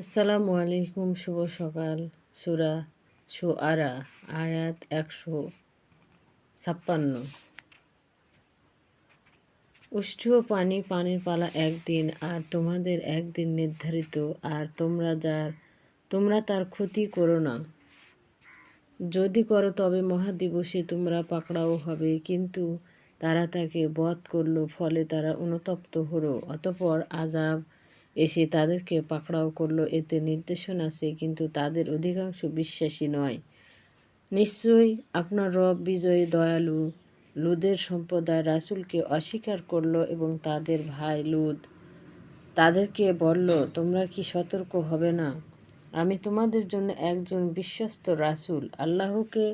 আসসালামু আলাইকুম, শুভ সকাল। সুরা সু আরা আয়াত একশো ছাপ্পান্ন। উষ্ঠ পানি, পানির পালা একদিন আর তোমাদের একদিন নির্ধারিত, আর তোমরা যার, তোমরা তার ক্ষতি করো না। যদি করো তবে মহাদিবসে তোমরা পাকড়াও হবে, কিন্তু তারা তাকে বধ করল, ফলে তারা অনুতপ্ত হলো। অতপর আজাব এসে তাদেরকে পাকড়াও করল, এতে নির্দেশন আছে, কিন্তু তাদের অধিকাংশ বিশ্বাসী নয়। নিশ্চয়ই আপনার রব বিজয়ী, দয়ালু, লুদের সম্প্রদায় রাসুলকে অস্বীকার করল এবং তাদের ভাই লুদ তাদেরকে বলল, তোমরা কি সতর্ক হবে না? আমি তোমাদের জন্য একজন বিশ্বস্ত রাসুল। আল্লাহকে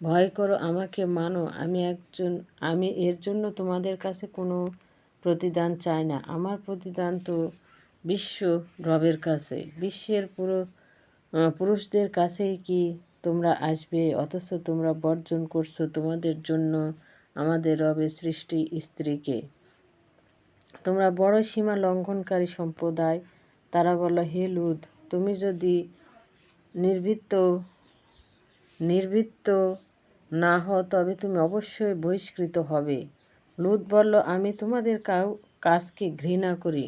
ভয় করো, আমাকে মানো। আমি একজন, আমি এর জন্য তোমাদের কাছে কোনো প্রতিদান চাই না। আমার প্রতিদান তো বিশ্ব রবের কাছে, বিশ্বের পুরো পুরুষদের কাছেই কি তোমরা আসবে? অথচ তোমরা বর্জন করছ তোমাদের জন্য আমাদের রবের সৃষ্টি স্ত্রীকে। তোমরা বড় সীমা লঙ্ঘনকারী সম্প্রদায়। তারা বলল, হে লুদ তুমি যদি নির্বৃত্ত নির্বৃত্ত না হও, তবে তুমি অবশ্যই বহিষ্কৃত হবে। লুদ বলল, আমি তোমাদের কাউ, কাজকে ঘৃণা করি।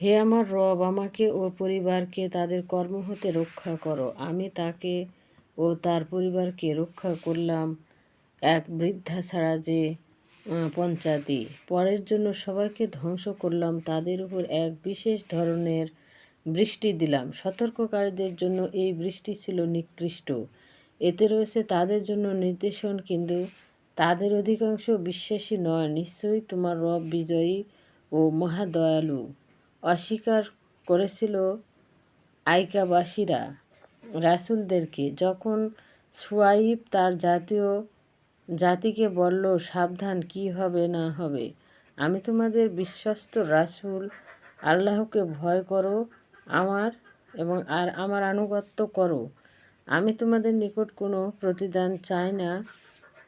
হে আমার রব, আমাকে ও পরিবারকে তাদের কর্ম হতে রক্ষা করো। আমি তাকে ও তার পরিবারকে রক্ষা করলাম এক বৃদ্ধা ছাড়া যে পঞ্চায়েতি পরের জন্য সবাইকে ধ্বংস করলাম, তাদের উপর এক বিশেষ ধরনের বৃষ্টি দিলাম। সতর্ককারীদের জন্য এই বৃষ্টি ছিল নিকৃষ্ট। এতে রয়েছে তাদের জন্য নির্দেশন, কিন্তু তাদের অধিকাংশ বিশ্বাসী নয়। নিশ্চয়ই তোমার রব বিজয়ী ও মহাদয়ালু। অস্বীকার করেছিল আইকাবাসীরা রাসুলদেরকে। যখন সোয়াইব তার জাতীয় জাতিকে বলল, সাবধান, কি হবে না হবে? আমি তোমাদের বিশ্বস্ত রাসুল। আল্লাহকে ভয় করো আমার এবং আর আমার আনুগত্য করো। আমি তোমাদের নিকট কোনো প্রতিদান চাই না।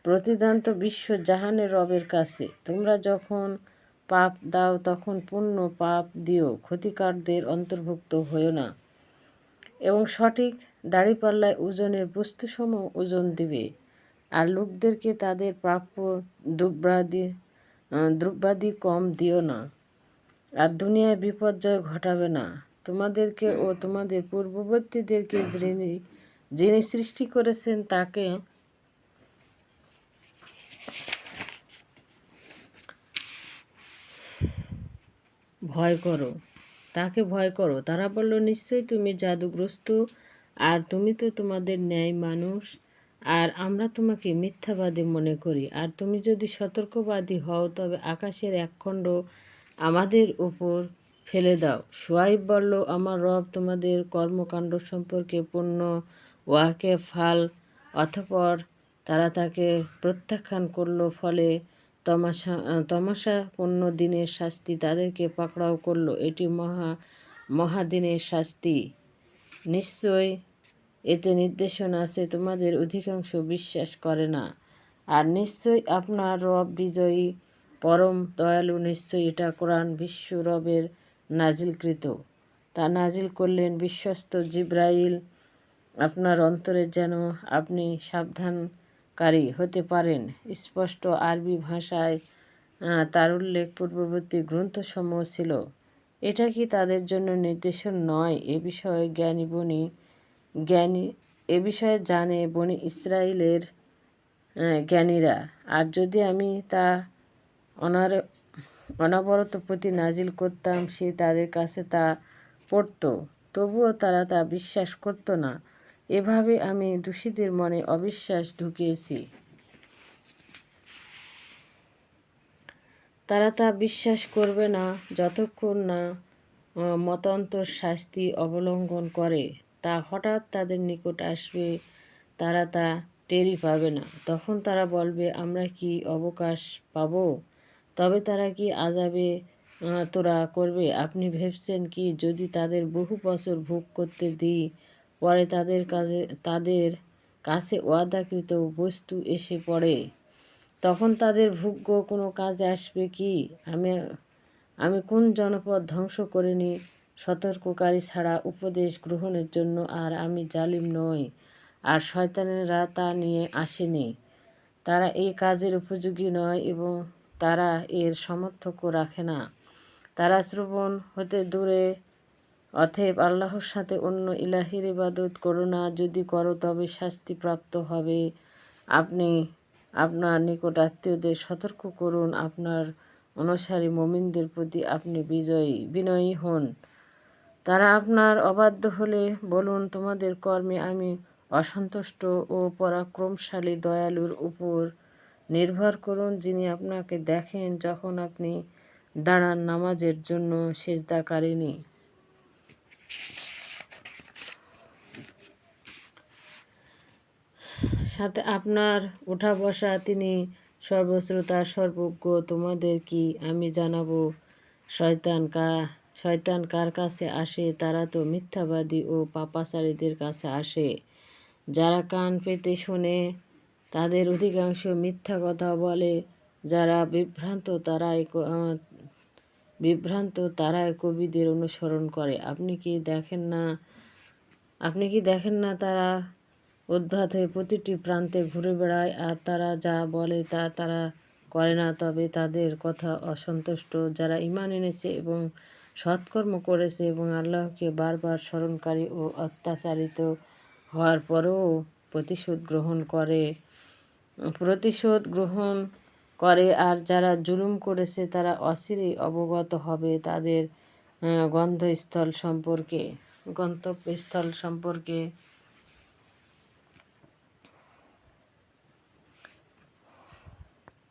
প্রতিদান তো বিশ্ব জাহানের রবের কাছে। তোমরা যখন পাপ দাও তখন পূর্ণ পাপ দিও, ক্ষতিকারদের অন্তর্ভুক্ত হয়েও না। এবং সঠিক দাড়িপাল্লায় ওজনের বস্তুসম ওজন দিবে। আর লোকদেরকে তাদের প্রাপ্য দ্রব্যাদি দ্রব্যাদি কম দিও না। আর দুনিয়ায় বিপর্যয় ঘটাবে না। তোমাদেরকে ও তোমাদের পূর্ববর্তীদেরকে যিনি যিনি সৃষ্টি করেছেন তাকে ভয় করো। তাকে ভয় করো। তারা বলল, নিশ্চয়ই তুমি জাদুগ্রস্ত। আর তুমি তো তোমাদের ন্যায় মানুষ। আর আমরা তোমাকে মিথ্যাবাদী মনে করি। আর তুমি যদি সতর্কবাদী হও, তবে আকাশের একখণ্ড আমাদের উপর ফেলে দাও। সোয়াইব বলল, আমার রব তোমাদের কর্মকাণ্ড সম্পর্কে পূর্ণ ওয়াকে, ফাল অথপর তারা তাকে প্রত্যাখ্যান করল। ফলে তমাশা তমাশাপূর্ণ দিনের শাস্তি তাদেরকে পাকড়াও করল। এটি মহা, মহাদিনের শাস্তি। নিশ্চয় এতে নির্দেশনা আছে, তোমাদের অধিকাংশ বিশ্বাস করে না। আর নিশ্চয়ই আপনার রব বিজয়ী, পরম দয়ালু নিশ্চয়ই এটা কোরআন বিশ্ব রবের নাজিলকৃত। তা নাজিল করলেন বিশ্বস্ত জিব্রাইল। আপনার অন্তরে যেন আপনি সাবধান কারী হতে পারেন। স্পষ্ট আরবি ভাষায় তার উল্লেখ পূর্ববর্তী গ্রন্থসমূহ ছিল। এটা কি তাদের জন্য নির্দেশন নয়? এ বিষয়ে জ্ঞানী বনি, জ্ঞানী, এ বিষয়ে জানে বনি ইসরায়েলের জ্ঞানীরা। আর যদি আমি তা অনার, অনবরত প্রতি নাজিল করতাম, সে তাদের কাছে তা পড়ত। তবুও তারা তা বিশ্বাস করতো না। এভাবে আমি দোষীদের মনে অবিশ্বাস ঢুকিয়েছি। তারা তা বিশ্বাস করবে না, যতক্ষণ না মতান্তর শাস্তি অবলম্বন করে। তা হঠাৎ তাদের নিকট আসবে, তারা তা টেরি পাবে না। তখন তারা বলবে, আমরা কি অবকাশ পাব? তবে তারা কি আজাবে তোরা করবে? আপনি ভেবছেন কি, যদি তাদের বহু বছর ভোগ করতে দিই পরে তাদের কাছে তাদের কাছে ওয়াদাকৃত বস্তু এসে পড়ে। তখন তাদের ভোগ্য কোনো কাজে আসবে কি? আমি আমি কোন জনপদ ধ্বংস করিনি সতর্ককারী ছাড়া উপদেশ গ্রহণের জন্য আর আমি জালিম নই, আর শয়তানেরা তা নিয়ে আসেনি। তারা এই কাজের উপযোগী নয় এবং তারা এর সমর্থকও রাখে না। তারা শ্রবণ হতে দূরে অতএব আল্লাহর সাথে অন্য ইলাহির ইবাদত করো না, যদি করো তবে শাস্তিপ্রাপ্ত হবে। আপনি আপনার নিকট আত্মীয়দের সতর্ক করুন, আপনার অনুসারী মমিনদের প্রতি আপনি বিজয়ী, বিনয়ী হন। তারা আপনার অবাধ্য হলে বলুন, তোমাদের কর্মে আমি অসন্তুষ্ট ও পরাক্রমশালী দয়ালুর উপর নির্ভর করুন, যিনি আপনাকে দেখেন যখন আপনি দাঁড়ান নামাজের জন্য সেজদাকারিনী সাথে আপনার ওঠা বসা তিনি সর্বশ্রোতা, সর্বজ্ঞ, তোমাদের কি আমি জানাব? শয়তান কা, শয়তান কার কাছে আসে? তারা তো মিথ্যাবাদী ও পাপাচারীদের কাছে আসে। যারা কান পেতে শোনে, তাদের অধিকাংশ মিথ্যা কথা বলে। যারা বিভ্রান্ত, তারাই বিভ্রান্ত, তারাই কবিদের অনুসরণ করে। আপনি কি দেখেন না, আপনি কি দেখেন না তারা উদ্ভাত হয়ে প্রতিটি প্রান্তে ঘুরে বেড়ায়, আর তারা যা বলে তা তারা করে না। তবে তাদের কথা অসন্তুষ্ট। যারা ইমান এনেছে এবং সৎকর্ম করেছে এবং আল্লাহকে বারবার স্মরণকারী ও অত্যাচারিত হওয়ার পরেও প্রতিশোধ গ্রহণ করে, প্রতিশোধ গ্রহণ করে, আর যারা জুলুম করেছে তারা অচিরেই অবগত হবে তাদের গন্ধস্থল সম্পর্কে, গন্তব্যস্থল সম্পর্কে।